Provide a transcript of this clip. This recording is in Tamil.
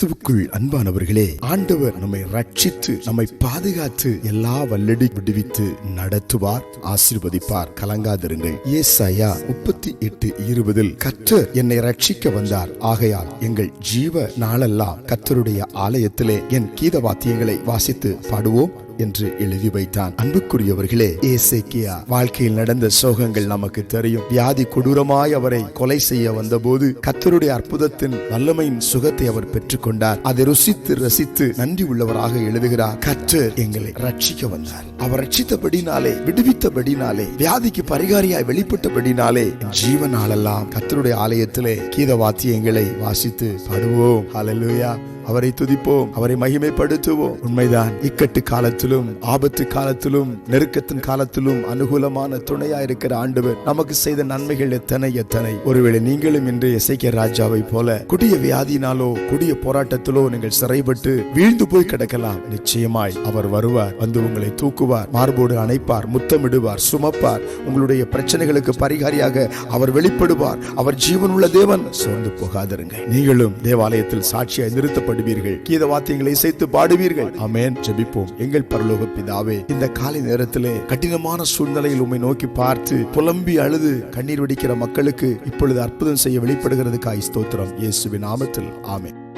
கிறிஸ்துவுக்குள் அன்பானவர்களே ஆண்டவர் நம்மை ரட்சித்து நம்மை பாதுகாத்து எல்லா வல்லடி விடுவித்து நடத்துவார் ஆசீர்வதிப்பார். கலங்காதிருங்கள். ஏசாயா முப்பத்தி எட்டு இருபதில் கர்த்தர் என்னை ரட்சிக்க வந்தார். ஆகையால் எங்கள் ஜீவ நாளெல்லாம் கர்த்தருடைய ஆலயத்திலே என் கீத வாத்தியங்களை வாசித்து பாடுவோம். என்று எழுதி வைத்தான். அன்புக்குரியவர்களே ஏசேக்கியா வாழ்க்கையில் நடந்த சோகங்கள் நமக்கு தெரியும். வியாதி கொடூரமாய் அவரை கொலை செய்ய வந்தபோது கத்தருடைய அற்புதத்தின் வல்லமையின் சுகத்தை அவர் பெற்றுக்கொண்டார். அதை ருசித்து ரசித்து நன்றி உள்ளவராக எழுதுகிறார். கற்றர் எங்களை ரட்சிக்க வந்தார். அவர் ரட்சித்தபடினாலே விடுவித்தபடினாலே வியாதிக்கு பரிகாரியாய் வெளிப்பட்டபடினாலே ஜீவனாலெல்லாம் கத்தருடைய ஆலயத்திலே கீத வாத்தியங்களை வாசித்து பாடுவோம். ஹalleluya. அவரை துதிப்போம் அவரை மகிமைப்படுத்துவோம். உண்மைதான் இக்கட்டு காலத்திலும் ஆபத்து காலத்திலும் நெருக்கத்தின் காலத்திலும் அனுகூலமான துணையா இருக்கிற ஆண்டவர் நமக்கு செய்த நன்மைகள் எத்தனை எத்தனை. ஒருவேளை நீங்களும் இன்று இசைக்க ராஜாவை போல குடிய வியாதினாலோ குடிய போராட்டத்திலோ நீங்கள் சிறைப்பட்டு வீழ்ந்து போய் கிடக்கலாம். நிச்சயமாய் அவர் வருவார் வந்து உங்களை தூக்குவார் மார்போடு அணைப்பார் முத்தமிடுவார் சுமப்பார். உங்களுடைய பிரச்சனைகளுக்கு பரிகாரியாக அவர் வெளிப்படுவார். அவர் ஜீவனுள்ள தேவன் சோர்ந்து போகாதருங்க நீங்களும் தேவாலயத்தில் சாட்சியாய் பாடுவீர்கள் கீத வாத்தியங்களை இசைத்து பாடுவீர்கள். அமேன் ஜெபிப்போம். எங்கள் பரலோக பிதாவே இந்த காலை நேரத்திலே கடினமான சூழ்நிலையில் உம்மை நோக்கி பார்த்து புலம்பி அழுது கண்ணீர் வடிக்கிற மக்களுக்கு இப்பொழுது அற்புதம் செய்ய வெளிப்படுகிறதுக்காய் ஸ்தோத்திரம். இயேசுவின் நாமத்தில். ஆமென்.